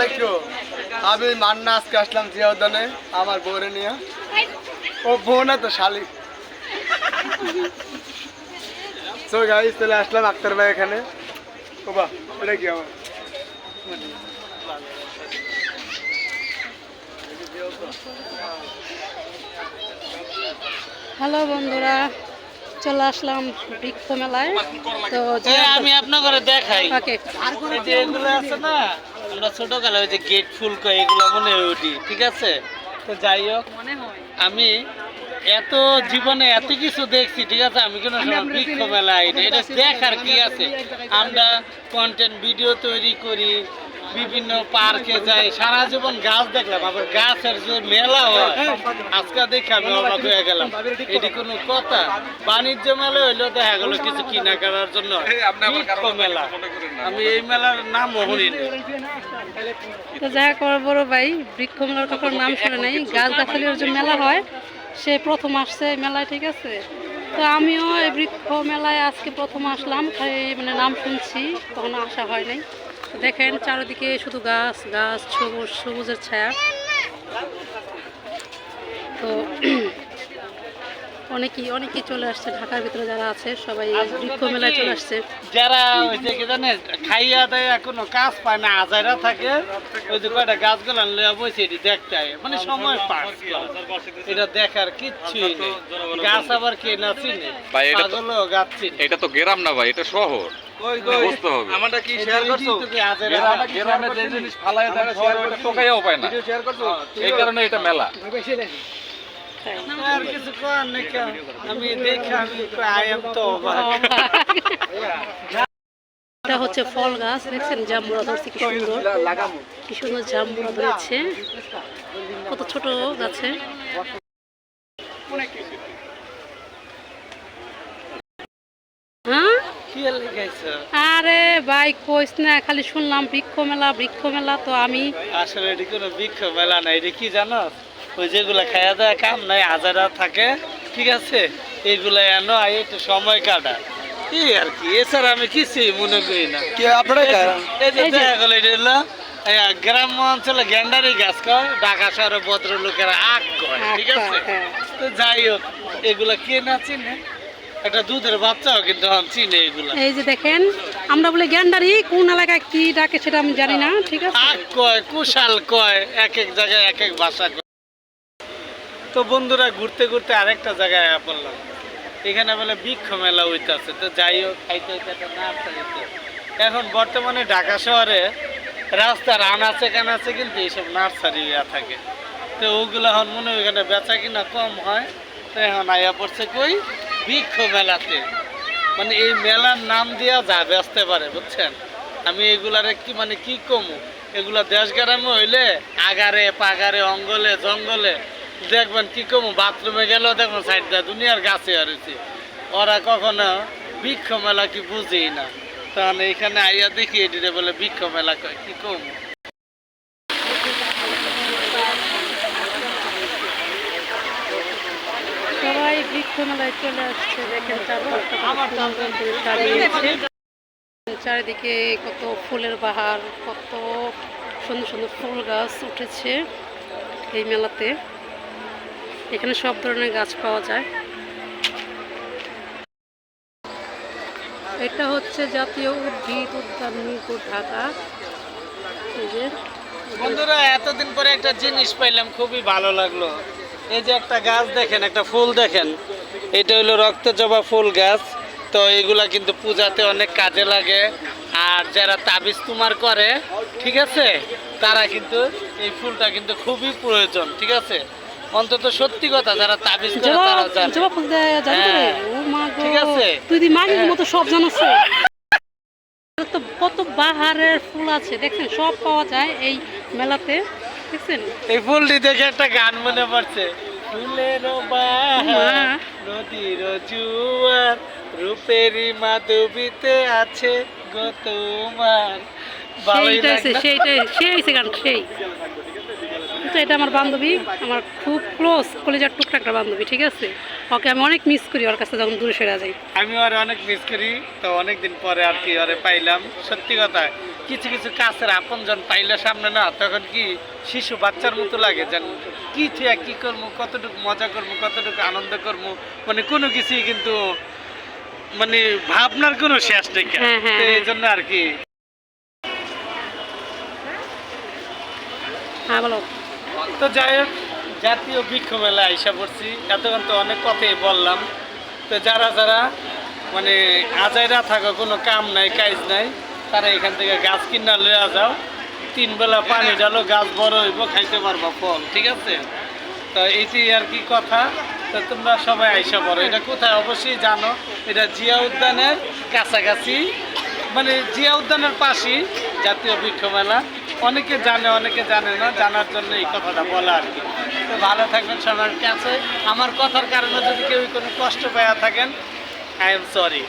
দেখো, আমি মান্না আজকে আসলাম জিয়াউদ্দানে আমার বউরে নিয়ে। ও বউ না তো শালি সো গাইস তাহলে আসলাম আক্তার ভাই এখানে। ও বা এটা কি আমার হ্যালো বন্ধুরা চলে আসলাম বৃক্ষ মেলায়। তো আমি আপনার ঘরে দেখাই। ওকে। এগুলো আছে না? আমরা ছোটকালে ওই যে গেট ফুল কয় এগুলো মনে হয়ে উঠি ঠিক আছে? তো যাই হোক মনে হয়। আমি এত জীবনে এত কিছু দেখছি ঠিক আছে? আমি কোনো সময় বৃক্ষ মেলা আইনি এটা দেখার কি আছে? আমরা কন্টেন্ট ভিডিও তৈরি করি বিভিন্ন পার্কে যাই, সারা জীবন গাছ দেখলাম, আবার গাছের যে মেলা হয়, আজকে দেখে আমি অবাক হয়ে গেলাম। এটি কোনো কথা? বাণিজ্য মেলা হইলেও দেখা গেলো কিছু কিনা করার জন্য মেলা। আমি এই মেলার নাম যাই হোক বড় ভাই বৃক্ষ মেলার কখনো নাম শুনে নাই। গাছ গাছালির যে মেলা হয়, সে প্রথম আসছে মেলায়, ঠিক আছে? তো আমিও এই বৃক্ষ মেলায় আজকে প্রথম আসলাম মানে নাম শুনছি কখনো আসা হয় নাই। দেখেন চারিদিকে শুধু গাছ গাছ সবুজ সবুজের ছায়া। তো অনেকেই অনেকেই চলে আসছে ঢাকার ভিতরে যারা আছে সবাই বৃক্ষ মেলায় চলে আসছে। যারা ওই যে কি জানে খাইয়া দেয় কোনো কাজ পায় না আজাইরা থাকে ওই যে কয়টা গাছগুলো লইয়া বসে এটি দেখতে হয় মানে সময় পাস এটা দেখার কিচ্ছুই নেই। গাছ আবার কে না চিনে? ভাই, এটা তো- গাছ চিনে। এটা তো গ্রাম না ভাই এটা শহর। বুঝতে হবে। আমারটা কি শেয়ার করছ? এটি তো কি আজাইরা গ্রাম- থাকে। গ্রামে যে জিনিস ফালাই দেন শহরে ওটা টোকাইয়াও পায় না। শেয়ার করছ? এই কারণে এটা মেলা। আর কিছু করার নেই আমি দেখে আমি আই এম তো এটা হচ্ছে ফল গাছ দেখছেন? জাম্বুরা ধরছে কি সুন্দর। কি সুন্দর জাম্বুরা ধরেছে। কত ছোট গাছে। হ্যাঁ? আরে ভাই কইস না খালি শুনলাম বৃক্ষ মেলা বৃক্ষ মেলা তো আমি। আসলে এটি কোনো বৃক্ষ মেলা না এটি কি জানো? ওই যেগুলা খাওয়া দাওয়া কাম নাই হাজারা থাকে ঠিক আছে? এগুলা এনো আই একটু সময় কাটা এই আর কি এছাড়া আমি কিছুই মনে করি না। কি আপনারা এই যে- দেখা গেলো এটা হলো এই গ্রাম্য অঞ্চলে গ্যান্ডারি গাছ কয় ঢাকা শহরে ভদ্র লোকেরা আখ কয় ঠিক আছে? হ্যাঁ। তো যাই হোক এগুলা কে না চিনে? একটা দুধের বাচ্চাও কিন্তু এখন চিনে এগুলা। এই যে দেখেন আমরা বলে গ্যান্ডারি কোন এলাকায় কি ডাকে সেটা আমি জানি না ঠিক আছে? কয় কুশাল কয় এক এক জায়গায় এক এক ভাষা তো বন্ধুরা ঘুরতে ঘুরতে আরেকটা জায়গায় পড়লাম এখানে বলে বৃক্ষ মেলা হইতাছে তো যাই হোক খাইতে খাইতে একটা এখন বর্তমানে ঢাকা শহরে রাস্তার আনাচে কানাচে কিন্তু এইসব নার্সারি ইয়া থাকে। তো ওগুলো এখন মনে হয় এখানে বেচা কিনা কম হয় তো এখন আয়া পড়ছে কই? বৃক্ষ মেলাতে মানে এই মেলার নাম দিয়া যা বেচতে পারে, বুঝছেন? আমি এগুলারে কি মানে কি কমু? এগুলা দেশ গ্রামে হইলে আগারে, পাগারে, অঙ্গলে, জঙ্গলে, দেখবেন কি কমু? বাথরুমে গেলেও দেখবেন সাইড দিয়ে দুনিয়ার গাছে হয়েছে ওরা কখনো বৃক্ষ মেলা কি বুঝেই না। তাহলে এখানে আইয়া দেখি এটিরে বলে বৃক্ষ মেলা কয়, কি কমু সবাই বৃক্ষ মেলায় চলে আসছে দেখেন সাজিয়েছে চারিদিকে কত ফুলের বাহার কত সুন্দর সুন্দর ফুল গাছ উঠেছে এই মেলাতে। এখানে সব ধরনের গাছ পাওয়া যায়। এটা হচ্ছে জাতীয় উদ্ভিদ উদ্যান মিরপুর ঢাকা। বন্ধুরা এতদিন পরে একটা জিনিস পাইলাম খুবই ভালো লাগল। এই যে একটা গাছ দেখেন একটা ফুল দেখেন এটা হলো রক্তজবা ফুল গাছ তো এগুলা কিন্তু পূজাতে অনেক কাজে লাগে আর যারা তাবিজ তুমার করে ঠিক আছে তারা কিন্তু এই ফুলটা কিন্তু খুবই প্রয়োজন ঠিক আছে অন্তত সত্যি কথা যারা তাবিজ করে জবা তারা জানে জবা? হ্যাঁ। ও মা গো ঠিক আছে। তুই দি মাগির হ্যাঁ। মতো সব জানোস কত বাহারের ফুল আছে দেখছেন সব পাওয়া যায় এই মেলাতে দেখছেন এই ফুলটি দেখে একটা গান মনে পড়ছে। ফুলের। নদীর জুয়ার রূপেরই মাধবীতে আছে গো তোমার। সেইটাই সেই হয়েছে গান সেই। তো এটা আমার বান্ধবী আমার খুব ক্লোজ কলেজার টুকটা একটা বান্ধবী ঠিক আছে? ওকে আমি অনেক মিস করি ওর কাছে যখন দূরে সরে যাই। আমি অনেক মিস করি তো অনেকদিন পরে আর কি ওরে পাইলাম। সত্যি কথা কিছু কিছু কাছের আপনজন পাইলে সামনে না তখন কি শিশু বাচ্চার মতো লাগে যেন কি করব কতটুকু মজা করব কতটুকু আনন্দ করব মানে কোনো কিছুই কিন্তু মানে ভাবনার কোনো শেষ নেই হ্যাঁ, হ্যাঁ, তো এই হ্যাঁ। জন্য আর কি। হ্যাঁ বলো। তো যাই হোক জাতীয় বৃক্ষ মেলা আইসা পড়ছি। এতক্ষণ তো অনেক কথাই বললাম। তো যারা যারা মানে আজাইরা থাকা কোনো কাম নাই, কাজ নাই, তারা এখান থেকে গাছ কিনা লইয়া যাও। তিন বেলা পানি ডালো গাছ বড় হইব, খাইতে পারবা ফল, ঠিক আছে? তো এইটি আর কি কথা। তো তোমরা সবাই আইসা পড়ো। এটা কোথায়? অবশ্যই জানো, এটা জিয়া উদ্যানের কাছাকাছি। মানে জিয়া উদ্যানের পাশেই জাতীয় বৃক্ষ মেলা। অনেকে জানে অনেকে জানে না, জানার জন্য এই কথাটা বলা আর কি। তো ভালো থাকবেন সবার কাছে। আমার কথার কারণে যদি কেউ কোনো কষ্ট পাওয়া থাকেন আই এম সরি